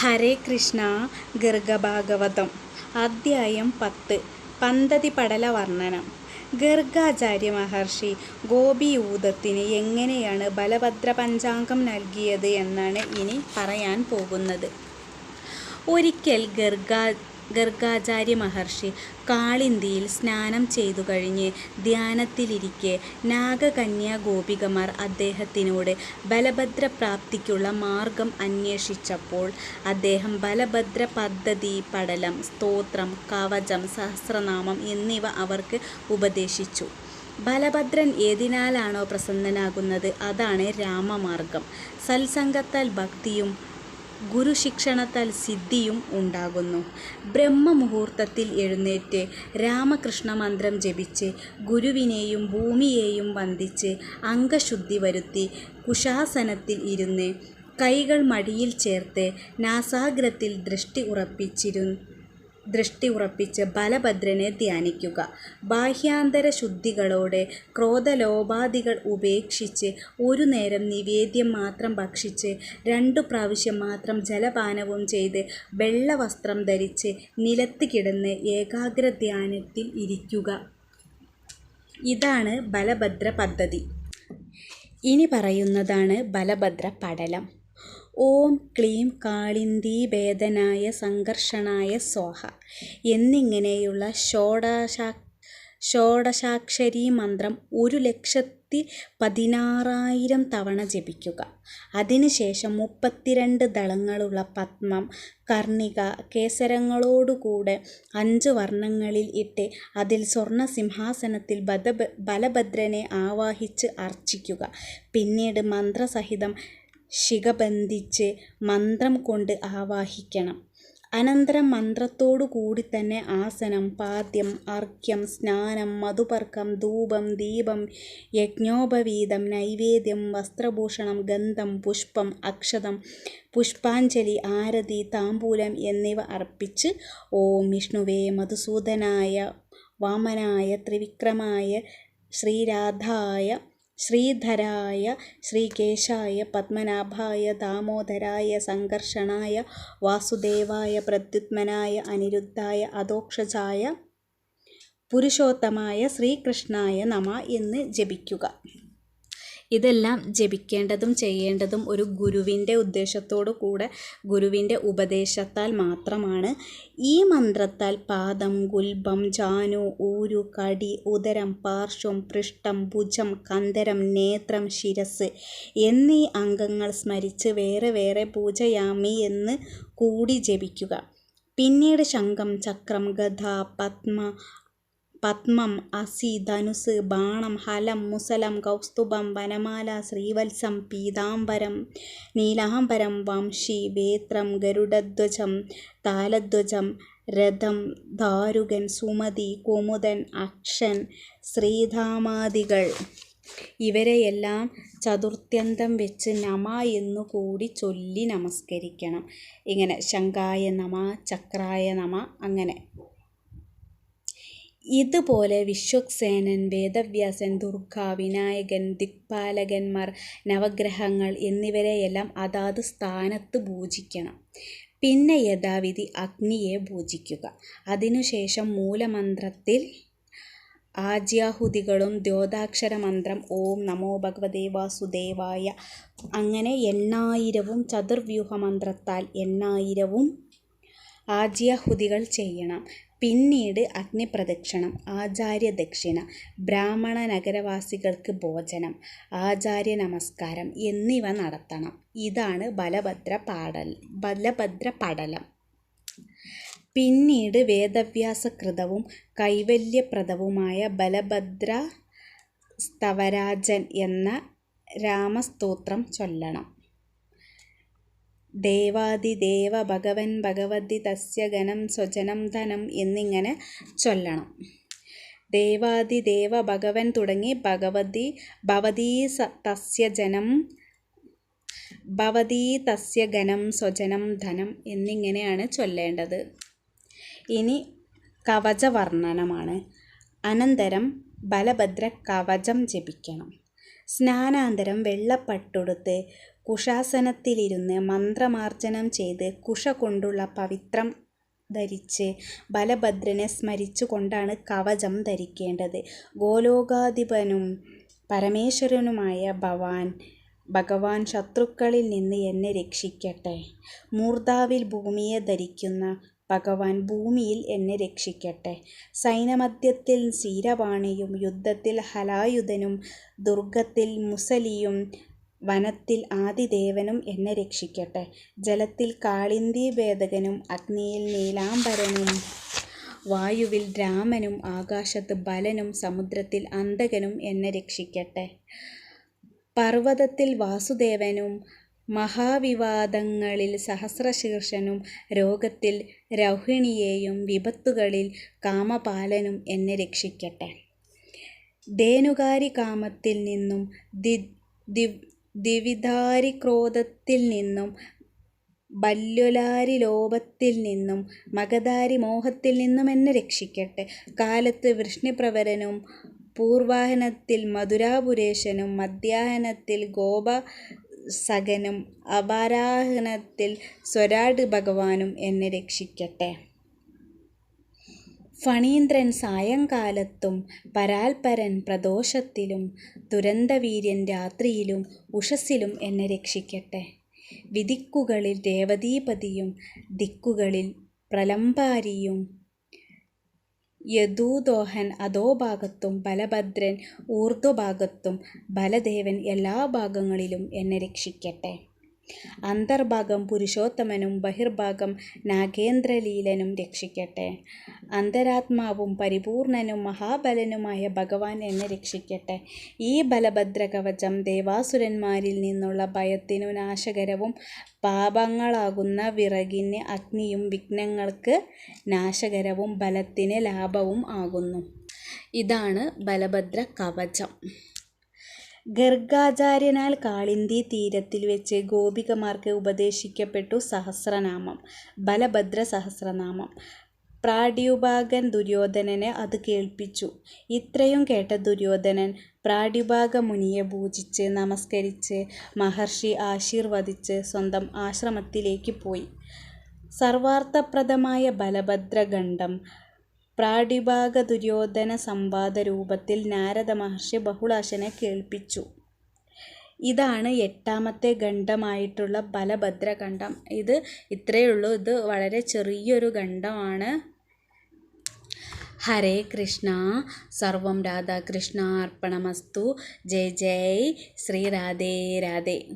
ഹരേ കൃഷ്ണ ഗർഗഭാഗവതം അദ്ധ്യായം പത്ത് പന്തതി പടല വർണനം ഗർഗാചാര്യ മഹർഷി ഗോപിയൂതത്തിന് എങ്ങനെയാണ് ബലഭദ്ര പഞ്ചാംഗം നൽകിയത് എന്നാണ് ഇനി പറയാൻ പോകുന്നത്. ഒരിക്കൽ ഗർഗാ ഗർഗാചാര്യ മഹർഷി കാളിന്തിയിൽ സ്നാനം ചെയ്തു കഴിഞ്ഞ് ധ്യാനത്തിലിരിക്കെ നാഗകന്യാ ഗോപികമാർ അദ്ദേഹത്തിനോട് ബലഭദ്ര പ്രാപ്തിക്കുള്ള മാർഗം അന്വേഷിച്ചപ്പോൾ അദ്ദേഹം ബലഭദ്ര പദ്ധതി പടലം സ്തോത്രം കവചം സഹസ്രനാമം എന്നിവ അവർക്ക് ഉപദേശിച്ചു. ബലഭദ്രൻ ഏതിനാലാണോ പ്രസന്നനാകുന്നത്? അതാണ് രാമമാർഗം. സത്സംഗത്താൽ ഭക്തിയും ഗുരുശിക്ഷണത്താൽ സിദ്ധിയും ഉണ്ടാകുന്നു. ബ്രഹ്മമുഹൂർത്തത്തിൽ എഴുന്നേറ്റ് രാമകൃഷ്ണ മന്ത്രം ജപിച്ച് ഗുരുവിനെയും ഭൂമിയെയും വന്ദിച്ച് അംഗശുദ്ധി വരുത്തി കുശാസനത്തിൽ ഇരുന്ന് കൈകൾ മടിയിൽ ചേർത്ത് നാസാഗ്രത്തിൽ ദൃഷ്ടി ഉറപ്പിച്ചിരു ദൃഷ്ടി ഉറപ്പിച്ച് ബലഭദ്രനെ ധ്യാനിക്കുക. ബാഹ്യാന്തര ശുദ്ധികളോടെ ക്രോധലോപാധികൾ ഉപേക്ഷിച്ച് ഒരു നേരം നിവേദ്യം മാത്രം ഭക്ഷിച്ച് രണ്ടു പ്രാവശ്യം മാത്രം ജലപാനവും ചെയ്ത് വെള്ളവസ്ത്രം ധരിച്ച് നിലത്ത് കിടന്ന് ഏകാഗ്ര ധ്യാനത്തിൽ ഇരിക്കുക. ഇതാണ് ബലഭദ്ര പദ്ധതി. ഇനി പറയുന്നതാണ് ബലഭദ്ര പടലം ഓം ക്ലീം കാളിന്ദീഭേദനായ സംഘർഷണായ സ്വാഹ എന്നിങ്ങനെയുള്ള ഷോഡശാ ഷോഡശാക്ഷരീ മന്ത്രം ഒരു ലക്ഷത്തി പതിനാറായിരം തവണ ജപിക്കുക. അതിനുശേഷം മുപ്പത്തിരണ്ട് ദളങ്ങളുള്ള പത്മം കർണിക കേസരങ്ങളോടുകൂടെ അഞ്ച് വർണങ്ങളിൽ ഇട്ട് അതിൽ സ്വർണ സിംഹാസനത്തിൽ ബദ ബലഭദ്രനെ ആവാഹിച്ച് അർച്ചിക്കുക. പിന്നീട് മന്ത്രസഹിതം ശിഖബന്ധിച്ച് മന്ത്രം കൊണ്ട് ആവാഹിക്കണം. അനന്തരം മന്ത്രത്തോടു കൂടി തന്നെ ആസനം പാദ്യം അർഘ്യം സ്നാനം മധുപർക്കം ധൂപം ദീപം യജ്ഞോപവീതം നൈവേദ്യം വസ്ത്രഭൂഷണം ഗന്ധം പുഷ്പം അക്ഷതം പുഷ്പാഞ്ജലി ആരതി താമ്പൂലം എന്നിവ അർപ്പിച്ച് ഓം വിഷ്ണുവേ മധുസൂദനായ വാമനായ ത്രിവിക്രമായ ശ്രീരാധായ ശ്രീധരായ ശ്രീകേശായ പത്മനാഭായ ദാമോദരായ സംഘർഷണായ വാസുദേവായ പ്രദ്യുത്മനായ അനിരുദ്ധായ അധോക്ഷജായ പുരുഷോത്തമായ ശ്രീകൃഷ്ണായ നമ എന്ന് ജപിക്കുക. ഇതെല്ലാം ജപിക്കേണ്ടതും ചെയ്യേണ്ടതും ഒരു ഗുരുവിന്റെ ഉദ്ദേശത്തോടു കൂടെ ഗുരുവിന്റെ ഉപദേശത്താൽ മാത്രമാണ്. ഈ മന്ത്രത്താൽ പാദം ഗുൽബം ജാനു ഊരു കടി ഉദരം പാർശ്വം പൃഷ്ഠം ഭുജം കന്തരം നേത്രം ശിരസ് എന്നീ അംഗങ്ങൾ സ്മരിച്ച് വേറെ വേറെ പൂജയാമി എന്ന് കൂടി ജപിക്കുക. പിന്നീട് ശംഖം ചക്രം ഗദ പത്മ പത്മം അസി ധനുസ് ബാണം ഹലം മുസലം കൗസ്തുഭം വനമാല ശ്രീവത്സം പീതാംബരം നീലാംബരം വംശി വേത്രം ഗരുഡധ്വജം താലധ്വജം രഥം ദാരുകൻ സുമതി കുമുദൻ അക്ഷൻ ശ്രീധാമാദികൾ. ഇവരെയെല്ലാം ചതുർത്ഥ്യന്തം വെച്ച് നമ എന്നു കൂടി ചൊല്ലി നമസ്കരിക്കണം. ഇങ്ങനെ ശങ്കായ നമ ചക്രായ നമ അങ്ങനെ. ഇതുപോലെ വിശ്വക്സേനൻ വേദവ്യാസൻ ദുർഗ വിനായകൻ ദിക്പാലകന്മാർ നവഗ്രഹങ്ങൾ എന്നിവരെയെല്ലാം അതാത് സ്ഥാനത്ത് പൂജിക്കണം പിന്നെ യഥാവിധി അഗ്നിയെ പൂജിക്കുക അതിനുശേഷം മൂലമന്ത്രത്തിൽ ആജ്യാഹുതികളും ദ്യോതാക്ഷര മന്ത്രം ഓം നമോ ഭഗവതേ വാസുദേവായ അങ്ങനെ എണ്ണായിരവും ചതുർവ്യൂഹ മന്ത്രത്താൽ എണ്ണായിരവും ആജ്യാഹുതികൾ ചെയ്യണം. പിന്നീട് അഗ്നിപ്രദക്ഷിണം ആചാര്യദക്ഷിണ ബ്രാഹ്മണ നഗരവാസികൾക്ക് ഭോജനം ആചാര്യ നമസ്കാരം എന്നിവ നടത്തണം. ഇതാണ് ബലഭദ്ര പാടൽ ബലഭദ്ര പടലം പിന്നീട് വേദവ്യാസകൃതവും കൈവല്യപ്രദവുമായ ബലഭദ്ര സ്തവരാജൻ എന്ന രാമസ്തോത്രം ചൊല്ലണം. ദേവാദിദേവ ഭഗവൻ ഭഗവതി തസ്യ ഗണം സ്വജനം ധനം എന്നിങ്ങനെ ചൊല്ലണം. ദേവാദിദേവ ഭഗവൻ തുടങ്ങി ഭഗവതി ഭവതീ തസ്യ ജനം ഭവതീ തസ്യ ഗണം സ്വജനം ധനം എന്നിങ്ങനെയാണ് ചൊല്ലേണ്ടത്. ഇനി കവചവർണനമാണ്. അനന്തരം ബലഭദ്ര കവചം ജപിക്കണം. സ്നാനാന്തരം വെള്ളപ്പട്ടുടുത്ത് കുശാസനത്തിലിരുന്ന് മന്ത്രമാർജനം ചെയ്ത് കുഷ കൊണ്ടുള്ള പവിത്രം ധരിച്ച് ബലഭദ്രനെ സ്മരിച്ചു കൊണ്ടാണ് കവചം ധരിക്കേണ്ടത്. ഗോലോകാധിപനും പരമേശ്വരനുമായ ഭവാൻ ഭഗവാൻ ശത്രുക്കളിൽ നിന്ന് എന്നെ രക്ഷിക്കട്ടെ. മൂർധാവിൽ ഭൂമിയെ ധരിക്കുന്ന ഭഗവാൻ ഭൂമിയിൽ എന്നെ രക്ഷിക്കട്ടെ. സൈനമധ്യത്തിൽ സീരവാണിയും യുദ്ധത്തിൽ ഹലായുധനും ദുർഗത്തിൽ മുസലിയും വനത്തിൽ ആദിദേവനും എന്നെ രക്ഷിക്കട്ടെ. ജലത്തിൽ കാളിന്ദീഭേദകനും അഗ്നിയിൽ നീലാംബരനും വായുവിൽ രാമനും ആകാശത്ത് ബലനും സമുദ്രത്തിൽ അന്തകനും എന്നെ രക്ഷിക്കട്ടെ. പർവതത്തിൽ വാസുദേവനും മഹാവിവാദങ്ങളിൽ സഹസ്രശീർഷനും രോഗത്തിൽ രൗഹിണിയെയും വിപത്തുകളിൽ കാമപാലനും എന്നെ രക്ഷിക്കട്ടെ. ധേനുകാരി കാമത്തിൽ നിന്നും ദ്വിവിധാരിക്രോധത്തിൽ നിന്നും ഭല്ലുലാരിലോഭത്തിൽ നിന്നും മഗധാരിമോഹത്തിൽ നിന്നും എന്നെ രക്ഷിക്കട്ടെ. കാലത്ത് വൃഷ്ണിപ്രവരനും പൂർവാഹനത്തിൽ മധുരാപുരേശനും മധ്യാഹനത്തിൽ മധ്യാഹ്നത്തിൽ ഗോപസഖനും അപാരാഹനത്തിൽ സ്വരാട് ഭഗവാനും എന്നെ രക്ഷിക്കട്ടെ. ഫണീന്ദ്രൻ സായങ്കാലത്തും പരാൽപരൻ പ്രദോഷത്തിലും ദുരന്തവീര്യൻ രാത്രിയിലും ഉഷസ്സിലും എന്നെ രക്ഷിക്കട്ടെ. വിദിക്കുകളിൽ രേവതീപതിയും ദിക്കുകളിൽ പ്രലംബാരിയും യദൂദോഹൻ അധോഭാഗത്തും ബലഭദ്രൻ ഊർധ്വഭാഗത്തും ബലദേവൻ എല്ലാ ഭാഗങ്ങളിലും എന്നെ രക്ഷിക്കട്ടെ. അന്തർഭാഗം പുരുഷോത്തമനും ബഹിർഭാഗം നാഗേന്ദ്രലീലനും രക്ഷിക്കട്ടെ. അന്തരാത്മാവും പരിപൂർണനും മഹാബലനുമായ ഭഗവാൻ എന്നെ രക്ഷിക്കട്ടെ. ഈ ബലഭദ്രകവചം ദേവാസുരന്മാരിൽ നിന്നുള്ള ഭയത്തിനു നാശകരവും പാപങ്ങളാകുന്ന വിറകിന് അഗ്നിയും വിഘ്നങ്ങൾക്ക് നാശകരവും ബലത്തിന് ലാഭവും ആകുന്നു. ഇതാണ് ബലഭദ്രകവചം. ഗർഗാചാര്യനാൽ കാളിന്തി തീരത്തിൽ വെച്ച് ഗോപികമാർക്ക് ഉപദേശിക്കപ്പെട്ടു. സഹസ്രനാമം. ബലഭദ്ര സഹസ്രനാമം പ്രാഡ്യുഭാഗൻ ദുര്യോധനനെ അത് കേൾപ്പിച്ചു. ഇത്രയും കേട്ട ദുര്യോധനൻ പ്രാഡ്യുഭാഗ മുനിയെ പൂജിച്ച് നമസ്കരിച്ച് മഹർഷി ആശീർവദിച്ച് സ്വന്തം ആശ്രമത്തിലേക്ക് പോയി. സർവാർത്ഥപ്രദമായ ബലഭദ്രഖണ്ഡം പ്രാട്യുപാക-ദുര്യോധന-സംവാദരൂപത്തിൽ നാരദമഹർഷി ബഹുളാശനെ കേൾപ്പിച്ചു. ഇതാണ് എട്ടാമത്തെ ഖണ്ഡമായിട്ടുള്ള ബലഭദ്രഖണ്ഡം. ഇത് ഇത്രയേ ഉള്ളൂ ഇത് വളരെ ചെറിയൊരു ഖണ്ഡമാണ്. ഹരേ കൃഷ്ണ. സർവം രാധാകൃഷ്ണ അർപ്പണമസ്തു ജയ് ജയ് ശ്രീ രാധേ രാധേ.